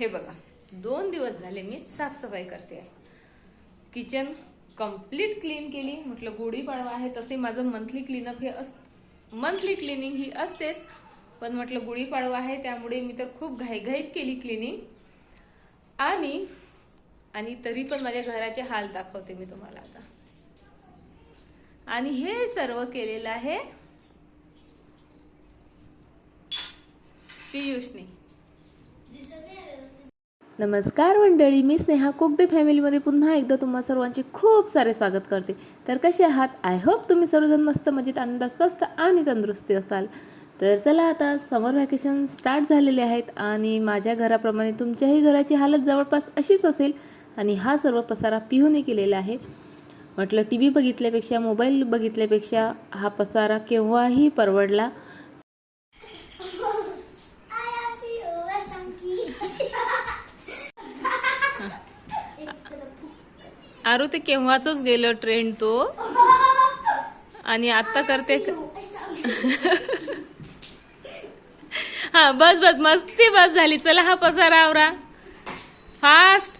हे बघा दोन दिवस झाले मी साफसफाई करते आहे. किचन कंप्लीट क्लीन केली म्हटलं गुढीपाडवा आहे तसे माझं मंथली क्लीनअप हे अस मंथली क्लिनिंग ही असतेच पण म्हटलं गुढीपाडवा आहे त्यामुळे मी तर खूप घाईघाईत केली क्लिनिंग आणि आणि तरी पण माझ्या घराचे हाल दाखवते मी तुम्हाला आता. आणि हे सर्व केलेलं आहे पियुषने. नमस्कार मंडळी मी स्नेहा कोकदे फॅमिलीमध्ये पुन्हा एकदा तुम्हा सर्वांचे खूप सारे स्वागत करते. तर कसे आहात? आय होप तुम्ही सर्वजण मस्त मजेत आनंदात स्वस्त आणि तंदुरुस्ती असाल. तर चला आता समर व्हॅकेशन स्टार्ट झालेले आहेत आणि माझ्या घराप्रमाणे तुमच्याही घराची हालत जवळपास अशीच असेल आणि हा सर्व पसारा पिहूने केलेला आहे. म्हटलं टी व्ही बघितल्यापेक्षा मोबाईल बघितल्यापेक्षा हा पसारा केव्हाही परवडला. आरू ते केव्हाच गेलं ट्रेंड तो? आणि आता करते हा बस बस मस्ती बस झाली. चला हा पसारा आवरा. फास्ट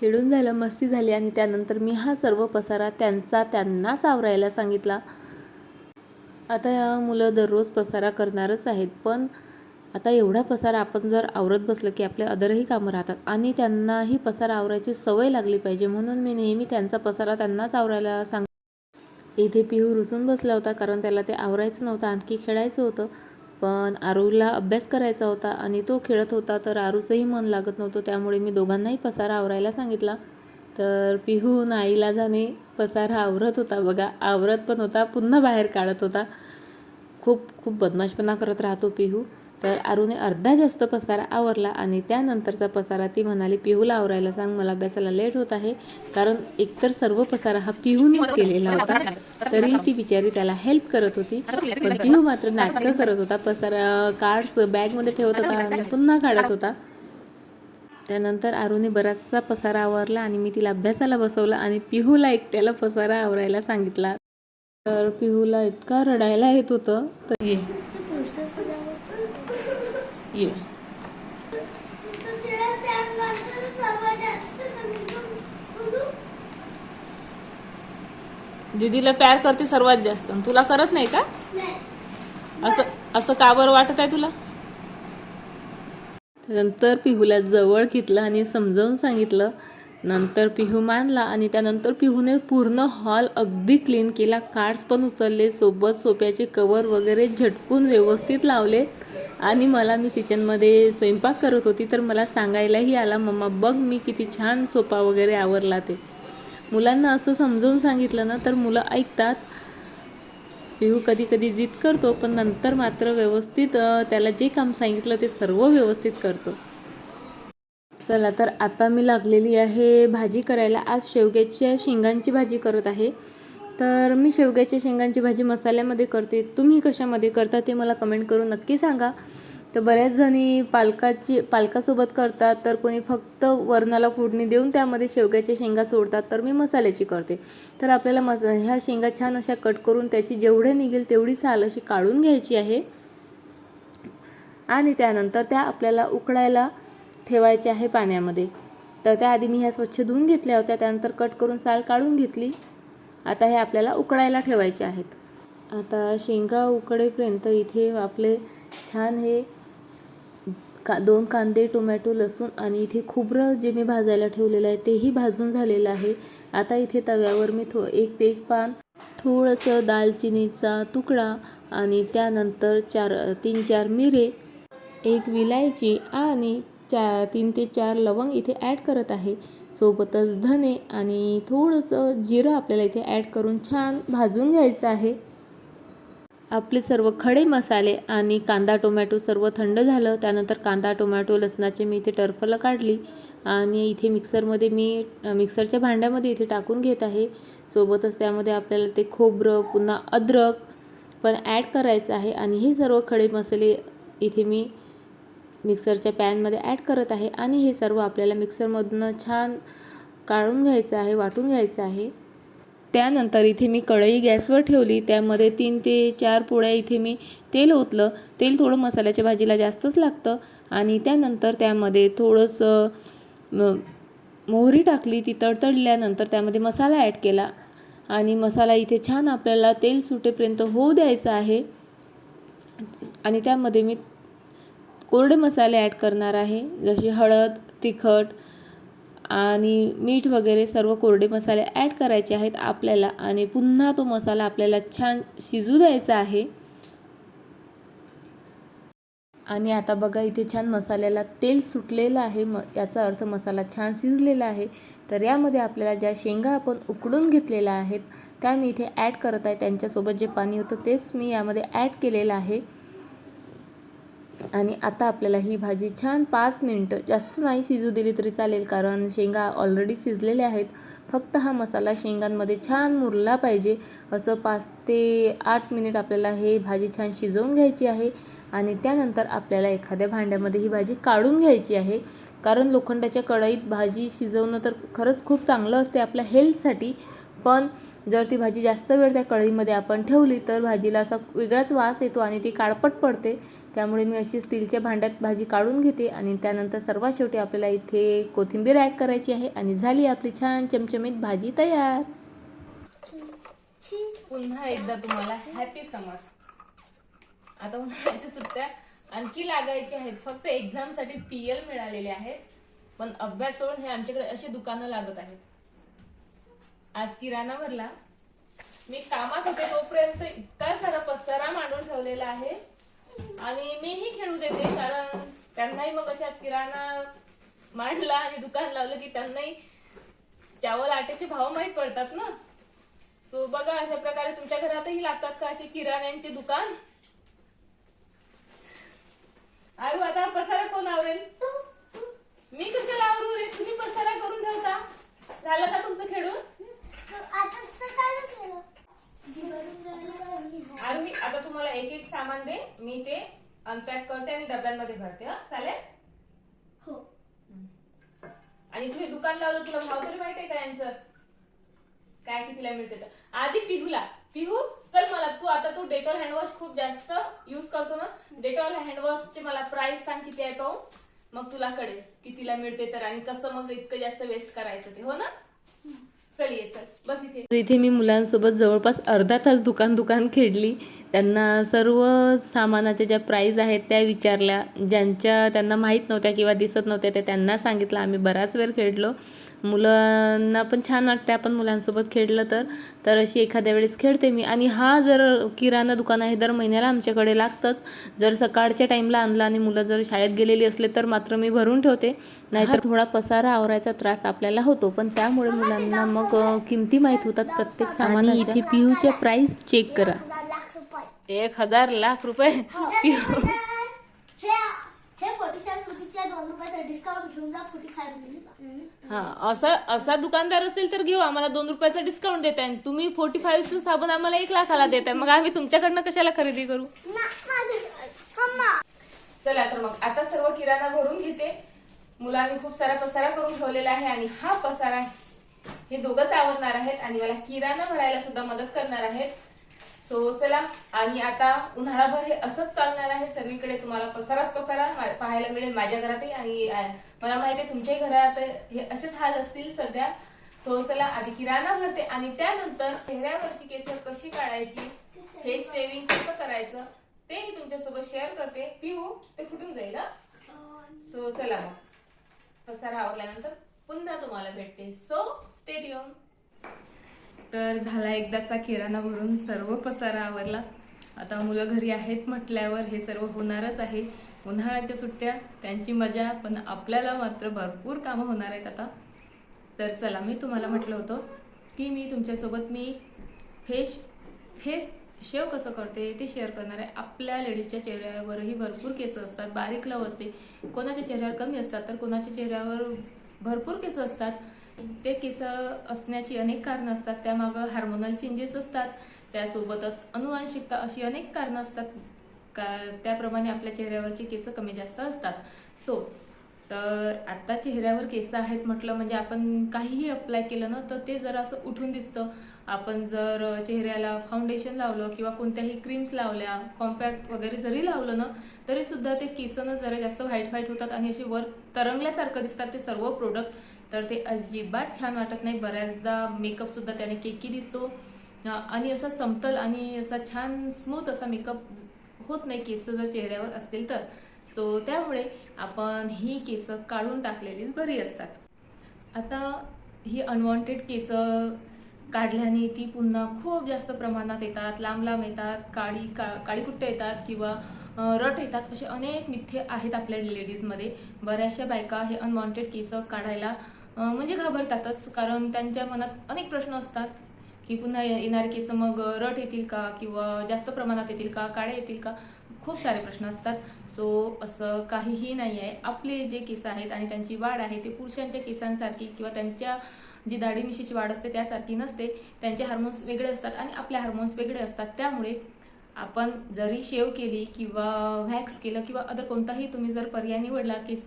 खेळून झालं मस्ती झाली आणि त्यानंतर मी हा सर्व पसारा त्यांचा त्यांनाच आवरायला सांगितला. आता या मुलं दररोज पसारा करणारच आहेत पण आता एवढा पसार आपण जर आवरत बसलं की आपले अदरही कामं राहतात आणि त्यांनाही पसार आवरायची सवय लागली पाहिजे म्हणून मी नेहमी त्यांचा पसारा त्यांनाच आवरायला सांग इथे पिहू रुसून बसला होता कारण त्याला ते आवरायचं नव्हतं आणखी खेळायचं होतं. पण आरूला अभ्यास करायचा होता आणि तो खेळत होता तर आरूचंही मन लागत नव्हतं त्यामुळे मी दोघांनाही पसारा आवरायला सांगितला. तर पिहू नाईला जाणे पसारा आवरत होता बघा आवरत पण होता पुन्हा बाहेर काढत होता. खूप खूप बदमाशपणा करत राहतो पिहू. तर अरुने अर्धा जास्त पसारा आवरला आणि त्यानंतरचा पसारा ती म्हणाली पिहूला आवरायला सांग मला अभ्यासाला लेट होत आहे. कारण एकतर सर्व पसारा हा पिहूनेच केलेला होता तरी ती बिचारी त्याला हेल्प करत होती. पण पिहू मात्र नाटकं करत होता पसारा कार्ड्स बॅगमध्ये ठेवत होता आणि पुन्हा काढत होता. त्यानंतर आरूने बराचसा पसारा आवरला आणि मी तिला अभ्यासाला बसवलं आणि पिहूला एकट्याला पसारा आवरायला सांगितला. तर पिहूला इतका रडायला येत होतं तर ये ये. दीदीला प्यार करते सर्वात जास्त. तुला करत नाही का? असं असं का बरं वाटत आहे तुला? नंतर पिहूला जवळ घेतलं आणि समजावून सांगितलं. नंतर पिहू मानला आणि त्यानंतर पिहूने पूर्ण हॉल अगदी क्लीन केला. कार्ड्स पण उचलले सोबत सोप्याचे कवर वगैरे झटकून व्यवस्थित लावले. आणि मला मी किचनमध्ये स्वयंपाक करत होती तर मला सांगायलाही आला मम्मा बघ मी किती छान सोपा वगैरे आवरला ते. मुलांना असं समजावून सांगितलं ना तर मुलं ऐकतात. पिहू कधी कधी जिद करतो पण नंतर मात्र व्यवस्थित त्याला जे काम सांगितलं ते सर्व व्यवस्थित करतो. चला तर आता मी लागलेली आहे भाजी करायला. आज शेवग्याच्या शेंगांची भाजी करत आहे. तर मी शेवग्याच्या शेंगांची भाजी मसाल्यामध्ये करते. तुम्ही कशामध्ये करता ते मला कमेंट करून नक्की सांगा. तर बऱ्याच जणी पालकाची पालकासोबत करतात तर कोणी फक्त वरणाला फोडणी देऊन त्यामध्ये शेवग्याच्या शेंगा सोडतात तर मी मसाल्याची करते. तर आपल्याला मस ह्या शेंगा छान अशा कट करून त्याची जेवढे निघेल तेवढी साल अशी काढून घ्यायची आहे. आणि त्यानंतर त्या आपल्याला उकडायला ठेवायच्या आहे पाण्यामध्ये. तर त्याआधी मी ह्या स्वच्छ धुवून घेतल्या होत्या त्यानंतर कट करून साल काढून घेतली. आता हे आपल्याला उकळायला ठेवायचे आहेत. आता शेंगा उकडेपर्यंत इथे आपले छान हे का दोन कांदे टोमॅटो लसूण आणि इथे खोबरं जे मी भाजायला ठेवलेलं आहे तेही भाजून झालेलं आहे. आता इथे तव्यावर मी थो एक तेजपान थोडंसं दालचिनीचा तुकडा आणि त्यानंतर चार तीन चार मिरे एक विलायची आणि चा तीन ते चार लवंग इथे ॲड करत आहे. सोबतच धने आणि थोडंसं जिरं आपल्याला इथे ॲड करून छान भाजून घ्यायचं आहे. आपले सर्व खडे मसाले आणि कांदा टोमॅटो सर्व थंड झालं त्यानंतर कांदा टोमॅटो लसणाचे मी इथे टरफलं काढली आणि इथे मिक्सरमध्ये मी मिक्सरच्या भांड्यामध्ये इथे टाकून घेत आहे. सोबतच त्यामध्ये आपल्याला ते खोबरं पुन्हा अद्रक पण ॲड करायचं आहे आणि हे सर्व खडे मसाले इथे मी मिक्सरच्या पॅनमध्ये ॲड करत आहे आणि हे सर्व आपल्याला मिक्सरमधनं छान काढून घ्यायचं आहे वाटून घ्यायचं आहे. त्यानंतर इथे मी कढई गॅसवर ठेवली. त्यामध्ये तीन ते चार पोळ्या इथे मी तेल ओतलं. तेल थोडं मसाल्याच्या भाजीला जास्तच लागतं आणि त्यानंतर त्यामध्ये थोडंसं मोहरी टाकली. ती तडतडल्यानंतर त्यामध्ये मसाला ॲड केला आणि मसाला इथे छान आपल्याला तेल सुटेपर्यंत होऊ द्यायचा आहे. आणि त्यामध्ये मी कोरडे मसाले ॲड करणार आहे. जसे हळद तिखट आणि मीठ वगैरे सर्व कोरडे मसाले ॲड करायचे आहेत आपल्याला आणि पुन्हा तो मसाला आपल्याला छान शिजू द्यायचा आहे. आणि आता बघा इथे छान मसाल्याला तेल सुटलेलं आहे. म याचा अर्थ मसाला छान शिजलेला आहे. तर यामध्ये आपल्याला ज्या शेंगा आपण उकडून घेतलेल्या आहेत त्या मी इथे ॲड करत आहे. त्यांच्यासोबत जे पाणी होतं तेच मी यामध्ये ॲड केलेलं आहे. आणि आता आपल्याला ही भाजी छान पाच मिनटं जास्त नाही शिजू दिली तरी चालेल कारण शेंगा ऑलरेडी शिजलेल्या आहेत. फक्त हा मसाला शेंगांमध्ये छान मुरला पाहिजे. असं पाच ते आठ मिनिट आपल्याला हे भाजी छान शिजवून घ्यायची आहे आणि त्यानंतर आपल्याला एखाद्या भांड्यामध्ये ही भाजी काढून घ्यायची आहे. कारण लोखंडाच्या कढईत भाजी शिजवणं तर खरंच खूप चांगलं असते आपल्या हेल्थसाठी पण जर ती भाजी जास्त वेळ त्या कढईमध्ये आपण ठेवली तर भाजीला असा वेगळाच वास येतो आणि ती काळपट पडते. त्यामुळे मी अशी स्टीलच्या भांड्यात भाजी काढून घेते आणि त्यानंतर सर्वात शेवटी आपल्याला इथे कोथिंबीर ॲड करायची आहे आणि झाली आपली छान चमचमीत भाजी तयार. पुन्हा एकदा तुम्हाला हॅपी समर आता उन्हाळ्याच्या सुट्ट्या आणखी लागायच्या आहेत. फक्त एक्झामसाठी पी एल मिळालेले आहेत. पण अभ्यास सोडून हे आमच्याकडे अशी दुकानं लागत आहेत. आज किराणा भरला. मी कामात होते तोपर्यंत इतका सारा पसारा मांडून ठेवलेला आहे. आणि मीही खेळू देते कारण त्यांनाही मग अशा किराणा मांडला आणि दुकान लावलं की त्यांनाही चावल आट्याचे भाव माहीत पडतात ना? सो बघा अशा प्रकारे तुमच्या घरातही लागतात का असे किराण्यांचे दुकान? अरे आता पसारा कोण आवरेल मी कशाला आवरू रे तुम्ही पसारा करून ठेवता झालं का तुमचं खेळून आरू आता तुम्हाला एक एक सामान दे मी ते अनपॅक करते आणि डब्यांमध्ये भरते हा? चालेल? आणि तुम्ही दुकान लावलं तुला भाव तरी माहिती आहे का यांचं? काय कितीला मिळते तर? आधी पिहूला. पिहू चल मला तू आता तू डेटॉल हँडवॉश खूप जास्त युज करतो ना? डेटॉल हँडवॉशचे मला प्राइस सांग किती आहे पाहू मग तुला कळेल कितीला मिळते तर आणि कसं मग इतकं जास्त वेस्ट करायचं ते हो ना? इथे. इथे मी मुलांसोबत जवळपास अर्धा तास दुकान दुकान खेळली. त्यांना सर्व सामानाच्या ज्या प्राईज आहेत त्या विचारल्या. ज्यांच्या त्यांना माहीत नव्हत्या किंवा दिसत नव्हत्या त्या त्यांना सांगितलं. आम्ही बराच वेळ खेळलो. मुलांना पण छान वाटते आपण मुलांसोबत खेळलं तर. तर अशी एखाद्या वेळेस खेळते मी. आणि हा जर किराणा दुकान आहे दर महिन्याला आमच्याकडे लागतंच. जर सकाळच्या टाईमला आणलं आणि मुलं जर शाळेत गेलेली असले तर मात्र मी भरून ठेवते. नाहीतर थोडा पसारा आवरायचा त्रास आपल्याला होतो. पण त्यामुळे मुलांना मग किमती माहीत होतात. प्रत्येक सामान इथे पियूच्या प्राइस चेक करा. एक हजार लाख रुपये पिहू हे फोर्टी सेवन रुपीजच्या दोन रुपयाचा डिस्काउंट घेऊन जा फोर्टी फाय रुपीजला हा असा असा दुकानदार असेल तर घेऊ आम्हाला दोन रुपयाचा डिस्काउंट देत आहे तुम्ही फोर्टी फाईव्ह साबण आम्हाला एक लाखाला देत आहे मग आम्ही तुमच्याकडनं कशाला खरेदी करू? चला तर मग आता सर्व किराणा भरून घेते. मुलांनी खूप सारा पसारा करून ठेवलेला आहे आणि हा पसारा हे दोघंच आवडणार आहेत आणि मला किराणा भरायला सुद्धा मदत करणार आहेत. सो चला आणि आता उन्हाळाभर हे असंच चालणार आहे. सगळीकडे तुम्हाला पसाराच पसारा पाहायला मिळेल माझ्या घरातही आणि मला माहिती आहे तुमच्याही घरात हे असेच हाल असतील सध्या. सो चला आधी किराणा भरते आणि त्यानंतर चेहऱ्यावरची केस कशी काढायची हे सेविंग कसं करायचं ते मी तुमच्यासोबत शेअर करते. पिहू ते फुटून जाईल हा? सो चला मग. पसारा आवरल्यानंतर पुन्हा तुम्हाला भेटते. सो स्टेट तर झाला एकदाचा किराणा भरून सर्व पसारा आवरला. आता मुलं घरी आहेत म्हटल्यावर हे सर्व होणारच आहे. उन्हाळ्याच्या सुट्ट्या त्यांची मजा पण आपल्याला मात्र भरपूर कामं होणार आहेत आता. तर चला मी तुम्हाला म्हटलं होतं की मी तुमच्यासोबत मी फेस फेस शेव कसं करते ते शेअर करणार आहे. आपल्या लेडीजच्या चेहऱ्यावरही भरपूर केस असतात बारीक लव असते. कोणाच्या चेहऱ्यावर कमी असतात तर कोणाच्या चेहऱ्यावर भरपूर केस असतात. ते केस असण्याची अनेक कारणं असतात. त्यामागं हार्मोनल चेंजेस असतात. त्यासोबतच अनुवांशिकता अशी अनेक कारणं असतात. का त्याप्रमाणे आपल्या चेहऱ्यावरची केस कमी जास्त असतात. सो तर आता चेहऱ्यावर केस आहेत म्हटलं म्हणजे आपण काहीही अप्लाय केलं ना तर ते जरा असं उठून दिसतं. आपण जर चेहऱ्याला फाउंडेशन लावलं किंवा कोणत्याही क्रीम्स लावल्या कॉम्पॅक्ट वगैरे जरी लावलं ना तरी सुद्धा ते केसनं जरा जास्त व्हाईट व्हाईट होतात आणि असे वर तरंगल्यासारखं दिसतात ते सर्व प्रोडक्ट तर ते अजिबात छान वाटत नाही. बऱ्याचदा मेकअप सुद्धा त्याने केकी दिसतो. आणि असा समतल आणि असा छान स्मूथ असा मेकअप होत नाही केस जर चेहऱ्यावर असतील तर. सो त्यामुळे आपण ही केस काढून टाकलेलीच बरी असतात. आता ही अनवॉन्टेड केस काढल्याने ती पुन्हा खूप जास्त प्रमाणात येतात लांब लांब येतात काळी का काळीकुट्ट येतात किंवा रट येतात असे अनेक मिथ्ये आहेत आपल्या लेडीजमध्ये बऱ्याचशा बायका हे अनवॉन्टेड केस काढायला म्हणजे घाबरतातच कारण त्यांच्या मनात अनेक प्रश्न असतात की पुन्हा येणारे केस मग रट येतील का किंवा जास्त प्रमाणात येतील का काळे येतील का? खूप सारे प्रश्न असतात. सो असं काहीही नाही आहे. आपले जे केस आहेत आणि त्यांची वाढ आहे ते पुरुषांच्या केसांसारखी किंवा त्यांच्या जी दाढी मिशीची वाढ असते त्यासारखी नसते. त्यांचे हार्मोन्स वेगळे असतात आणि आपले हार्मोन्स वेगळे असतात. त्यामुळे आपण जरी शेव केली किंवा व्हॅक्स केलं किंवा अदर कोणताही तुम्ही जर पर्याय निवडला केस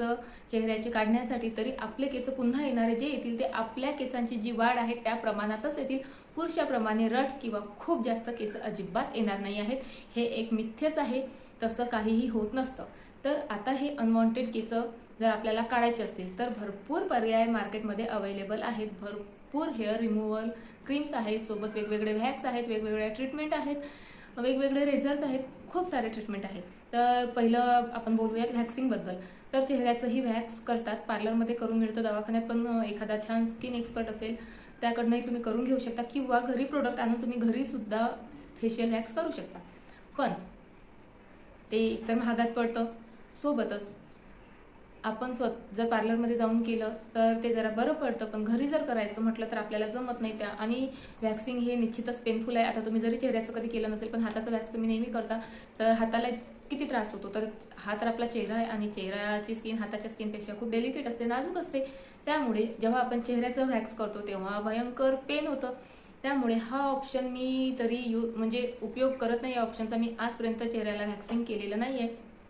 चेहऱ्याचे काढण्यासाठी तरी आपले केस पुन्हा येणारे जे येतील ते आपल्या केसांची जी वाढ आहे त्या प्रमाणातच येतील. पुरुषाप्रमाणे रट किंवा खूप जास्त केस अजिबात येणार नाही आहेत. हे एक मिथ्यच आहे. तसं काहीही होत नसतं. तर आता हे अनवॉन्टेड केसं जर आपल्याला काढायचे असतील तर भरपूर पर्याय मार्केटमध्ये अवेलेबल आहेत. भरपूर हेअर रिमूव्हल क्रीम्स आहेत सोबत वेगवेगळे व्हॅक्स आहेत वेगवेगळ्या ट्रीटमेंट आहेत वेगवेगळे रेझर्स आहेत खूप सारे ट्रीटमेंट आहेत. तर पहिलं आपण बोलूयात व्हॅक्सिंगबद्दल तर चेहऱ्याचंही व्हॅक्स करतात. पार्लरमध्ये करून मिळतं. दवाखान्यात पण एखादा छान स्किन एक्सपर्ट असेल त्याकडनंही तुम्ही करून घेऊ शकता किंवा घरी प्रोडक्ट आणून तुम्ही घरीसुद्धा फेशियल वॅक्स करू शकता. पण ते एकतर महागात पडतं. सोबतच आपण स्व जर पार्लरमध्ये जाऊन केलं तर ते जरा बरं पडतं. पण घरी जर करायचं म्हटलं तर आपल्याला जमत नाही त्या. आणि वॅक्सिंग हे निश्चितच पेनफुल आहे. आता तुम्ही जरी चेहऱ्याचं कधी केलं नसेल पण हाताचं वॅक्स तुम्ही नेहमी करता तर हाताला किती त्रास होतो? तर हा तर आपला चेहरा आहे आणि चेहऱ्याची स्किन हाताच्या स्किनपेक्षा खूप डेलिकेट असते नाजूक असते. त्यामुळे जेव्हा आपण चेहऱ्याचं व्हॅक्स करतो तेव्हा भयंकर पेन होतं. त्यामुळे हा ऑप्शन मी तरी यू म्हणजे उपयोग करत नाही या ऑप्शनचा मी आजपर्यंत चेहऱ्याला व्हॅक्सिंग केलेलं नाही आहे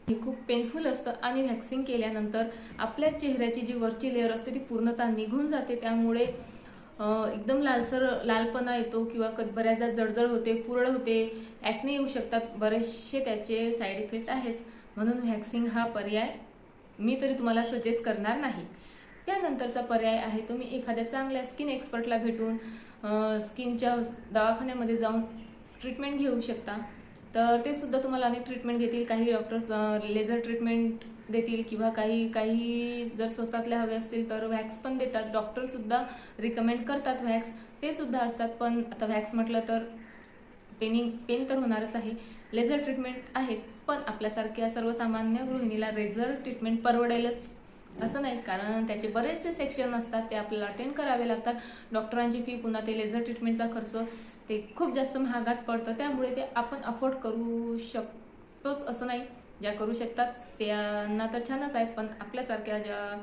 हे खूप पेनफुल असतं. आणि व्हॅक्सिन केल्यानंतर आपल्या चेहऱ्याची जी वरची लेअर असते ती पूर्णतः निघून जाते. त्यामुळे एकदम लालसर लालपणा येतो किंवा कधी बऱ्याचदा जळजळ होते पुरळ होते. ॲक्ने येऊ शकतात. बरेचसे त्याचे साईड इफेक्ट आहेत. म्हणून व्हॅक्सिंग हा पर्याय मी तरी तुम्हाला सजेस्ट करणार नाही. त्यानंतरचा पर्याय आहे तुम्ही एखाद्या चांगल्या स्किन एक्सपर्टला भेटून स्किनच्या दवाखान्यामध्ये जाऊन ट्रीटमेंट घेऊ शकता. तर ते सुद्धा तुम्हाला अनेक ट्रीटमेंट घेतील. काही डॉक्टर्स लेझर ट्रीटमेंट देतील किंवा काही काही जर स्वतःतल्या हवे असतील तर व्हॅक्स पण देतात. डॉक्टर सुद्धा रिकमेंड करतात व्हॅक्स ते सुद्धा असतात. पण आता व्हॅक्स म्हटलं तर पेनिंग पेन तर होणारच आहे. लेझर ट्रीटमेंट आहेत पण आपल्यासारख्या सर्वसामान्य गृहिणीला लेझर ट्रीटमेंट परवडेलच. असं नाही कारण त्याचे बरेचसे सेक्शन असतात ते आपल्याला अटेंड करावे लागतात. डॉक्टरांची फी पुन्हा ते लेझर ट्रीटमेंटचा खर्च ते खूप जास्त महागात पडतं. त्यामुळे ते आपण अफोर्ड करू शकतोच असं नाही. ज्या करू शकतात त्यांना तर छानच आहे पण आपल्यासारख्या ज्या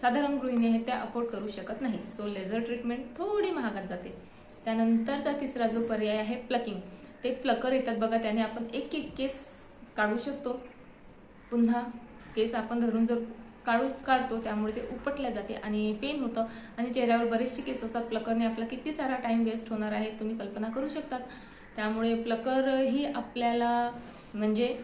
साधारण गृहिणी आहेत त्या अफोर्ड करू शकत नाही सो लेझर ट्रीटमेंट थोडी महागात जाते. त्यानंतरचा तिसरा जो पर्याय आहे प्लकिंग ते प्लकर येतात बघा त्याने आपण एक एक केस काढू शकतो. पुन्हा केस आपण धरून जर काढू काढतो त्यामुळे ते उपटल्या जाते आणि पेन होतं. आणि चेहऱ्यावर बरेचसे केस असतात. प्लकरने आपला किती सारा टाईम वेस्ट होणार आहे तुम्ही कल्पना करू शकतात. त्यामुळे प्लकर ही आपल्याला म्हणजे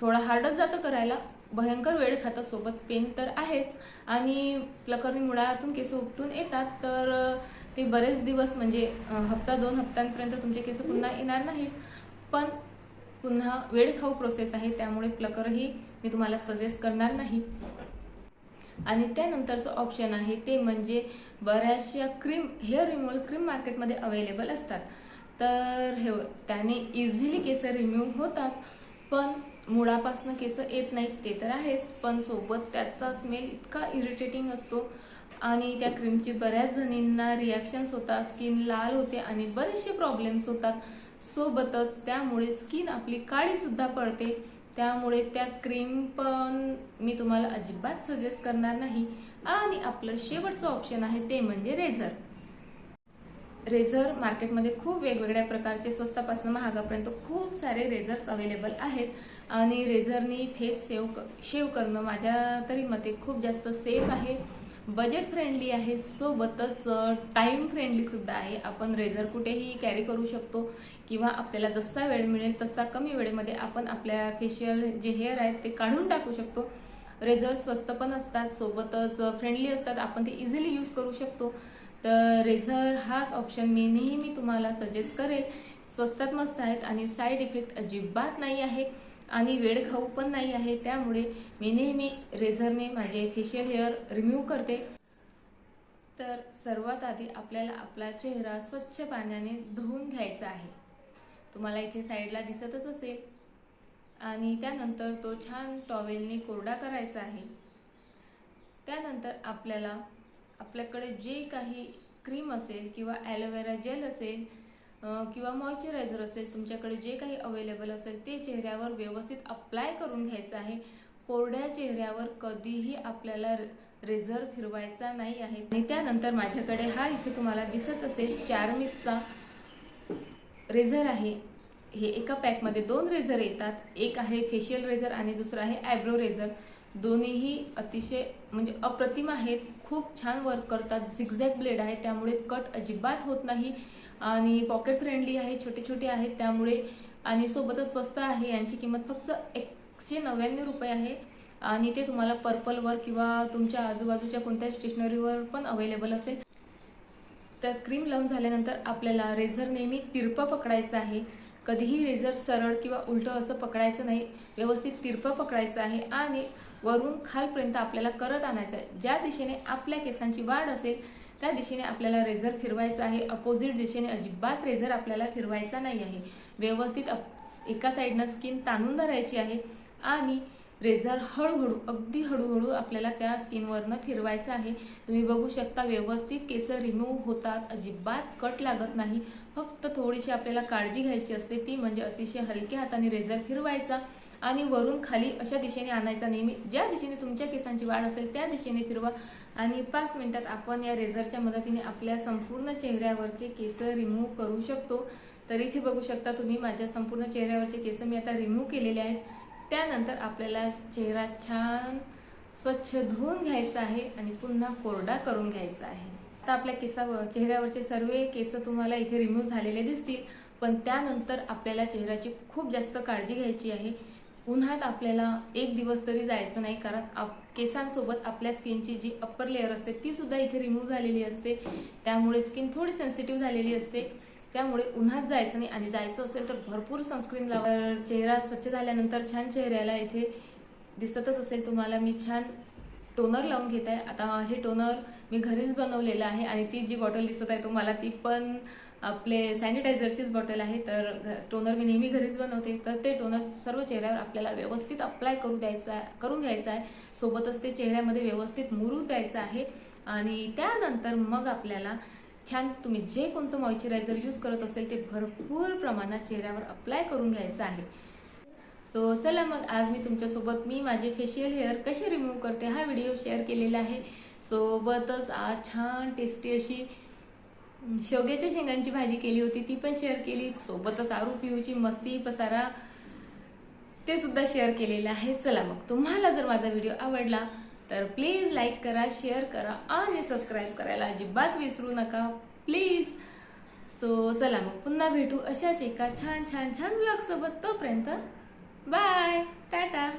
थोडा हार्डच जातं करायला. भयंकर वेळ खातं सोबत पेन तर आहेच. आणि प्लकरने मुळातून केस उपटून येतात. तर ते बरेच दिवस म्हणजे हप्ता दोन हप्त्यांपर्यंत तुमचे केस पुन्हा येणार नाहीत. पण पुन्हा वेळ खाऊ प्रोसेस आहे. त्यामुळे प्लकरही मी तुम्हाला सजेस्ट करणार नाही. आणि त्यानंतरचं ऑप्शन आहे ते म्हणजे बऱ्याचशा क्रीम हेअर रिमूव्हल क्रीम मार्केटमध्ये अवेलेबल असतात. तर हे त्याने इझिली केस रिमूव्ह होतात पण मुळापासनं केस येत नाहीत ते तर आहेच. पण सोबत त्याचा स्मेल इतका इरिटेटिंग असतो आणि त्या क्रीमचे बऱ्याच जणींना रिॲक्शन्स होतात स्किन लाल होते आणि बरेचसे प्रॉब्लेम्स होतात. सोबतच त्यामुळे स्किन आपली काळीसुद्धा पडते. त्यामुळे त्या क्रीम पण मी तुम्हाला अजिबात सजेस्ट करणार नाही. आणि आपलं शेवटचं ऑप्शन आहे ते म्हणजे रेझर रेझर मार्केटमध्ये खूप वेगवेगळ्या प्रकारचे स्वस्तापासून महागापर्यंत खूप सारे रेझर्स अवेलेबल आहेत. आणि रेझरनी फेस सेव शेव करणं माझ्या तरी मते खूप जास्त सेफ आहे. बजेट फ्रेंडली आहे सोबतच टाईम फ्रेंडलीसुद्धा आहे. आपण रेझर कुठेही कॅरी करू शकतो किंवा आपल्याला जसा वेळ मिळेल तसा कमी वेळेमध्ये आपण आपल्या फेशियल जे हेअर आहेत ते काढून टाकू शकतो. रेझर स्वस्त पण असतात सोबतच फ्रेंडली असतात. आपण ते इझिली यूज करू शकतो. तर रेझर हाच ऑप्शन मी नेहमी तुम्हाला सजेस्ट करेल. स्वस्तात मस्त आहेत आणि साईड इफेक्ट अजिबात नाही आहे. आणि वेळ खाऊ पण नाही आहे त्यामुळे मी नेहमी रेझरने माझे फेशियल हेअर रिम्यूव्ह करते. तर सर्वात आधी आपल्याला आपला चेहरा स्वच्छ पाण्याने धुवून घ्यायचा आहे. तुम्हाला इथे साईडला दिसतच असेल. आणि त्यानंतर तो छान टॉवेलने कोरडा करायचा आहे. त्यानंतर आपल्याला आपल्याकडे जे काही क्रीम असेल किंवा ॲलोवेरा जेल असेल किंवा मॉइश्चरायझर असेल तुमच्याकडे जे काही अवेलेबल असेल ते चेहऱ्यावर व्यवस्थित अप्लाय करून घ्यायचं आहे. कोरड्या चेहऱ्यावर कधीही आपल्याला रेझर फिरवायचा नाही आहे. आणि त्यानंतर माझ्याकडे हा इथे तुम्हाला दिसत असेल चारमिकचा रेझर आहे. हे एका पॅकमध्ये दोन रेझर येतात. एक आहे फेशियल रेझर आणि दुसरं आहे आयब्रो रेझर दोन्हीही अतिशय म्हणजे अप्रतिम आहेत. खूप छान वर्क करतात. झिगझॅग ब्लेड आहे. त्यामुळे कट अजिबात होत नाही. आणि पॉकेट फ्रेंडली आहे. छोटे छोटे आहेत. त्यामुळे आणि सोबतच स्वस्त आहे. यांची किंमत फक्त एकशे नव्याण्णव रुपये आहे. आणि ते तुम्हाला पर्पलवर किंवा तुमच्या आजूबाजूच्या कोणत्या स्टेशनरीवर पण अवेलेबल असेल. तर क्रीम लावून झाल्यानंतर आपल्याला रेझर नेहमी तिरपं पकडायचं आहे. कधीही रेझर सरळ किंवा उलटं असं पकडायचं नाही. व्यवस्थित तिरपं पकडायचं आहे आणि वरून खालपर्यंत आपल्याला करत आणायचं आहे. ज्या दिशेने आपल्या केसांची वाढ असेल त्या दिशेने आपल्याला रेझर फिरवायचा आहे. अपोजिट दिशेने अजिबात रेझर आपल्याला फिरवायचा नाही आहे. व्यवस्थित एका साईडनं स्किन ताणून धरायची आहे आणि रेझर हळूहळू अगदी हळूहळू आपल्याला त्या स्किनवरनं फिरवायचं आहे. तुम्ही बघू शकता व्यवस्थित केस रिमूव्ह होतात. अजिबात कट लागत नाही. फक्त थोडीशी आपल्याला काळजी घ्यायची असते ती म्हणजे अतिशय हलक्या हाताने रेझर फिरवायचा आणि वरून खाली अशा दिशेने आणायचा नेहमी. ज्या दिशेने तुमच्या केसांची वाढ असेल त्या दिशेने फिरवा आणि पाच मिनिटात आपण या रेझरच्या मदतीने आपल्या संपूर्ण चेहऱ्यावरचे केस रिमूव्ह करू शकतो. तर इथे बघू शकता तुम्ही माझ्या संपूर्ण चेहऱ्यावरचे केस मी आता रिमूव्ह केलेले आहेत. त्यानंतर आपल्याला चेहरा छान स्वच्छ धुवून घ्यायचा आहे आणि पुन्हा कोरडा करून घ्यायचा आहे. आता आपल्या केसावर चेहऱ्यावरचे सर्व केस तुम्हाला इथे रिमूव्ह झालेले दिसतील. पण त्यानंतर आपल्याला चेहऱ्याची खूप जास्त काळजी घ्यायची आहे. उन्हात आपल्याला एक दिवस तरी जायचं नाही कारण आप केसांसोबत आपल्या स्किनची जी अप्पर लेअर असते ती सुद्धा इथे रिमूव्ह झालेली असते. त्यामुळे स्किन थोडी सेन्सिटिव्ह झालेली असते. त्यामुळे उन्हात जायचं नाही आणि जायचं असेल तर भरपूर सनस्क्रीन लावा. चेहरा स्वच्छ झाल्यानंतर छान चेहऱ्याला इथे दिसतच असेल तुम्हाला. मी छान टोनर लावून घेत आहे. आता हे टोनर मी घरीच बनवलेलं आहे आणि ती जी बॉटल दिसत आहे तुम्हाला ती पण आपले सॅनिटायझरचीच बॉटल आहे. तर टोनर मी नेहमी घरीच बनवते. तर ते टोनर सर्व चेहऱ्यावर आपल्याला व्यवस्थित अप्लाय करू द्यायचा करून घ्यायचं आहे. सोबतच ते चेहऱ्यामध्ये व्यवस्थित मुरू द्यायचं आहे. आणि त्यानंतर मग आपल्याला छान तुम्ही जे कोणतं मॉइश्चरायझर यूज करत असेल ते भरपूर प्रमाणात चेहऱ्यावर अप्लाय करून घ्यायचं आहे. सो चला मग आज मी तुमच्यासोबत मी माझे फेशियल हेअर कसे रिमूव्ह करते हा व्हिडिओ शेअर केलेला आहे. सोबतच आज छान टेस्टी अशी शेवग्याच्या शेंगांची भाजी केली होती. ती पण शेअर केली. सोबतच आरू पिऊची मस्ती पसारा ते सुद्धा शेअर केलेलं आहे. चला मग तुम्हाला जर माझा व्हिडिओ आवडला तर प्लीज लाईक करा शेअर करा आणि सबस्क्राईब करायला अजिबात विसरू नका. प्लीज सो चला मग पुन्हा भेटू अशाच एका छान छान छान ब्लॉग सोबत. तोपर्यंत बाय टाटा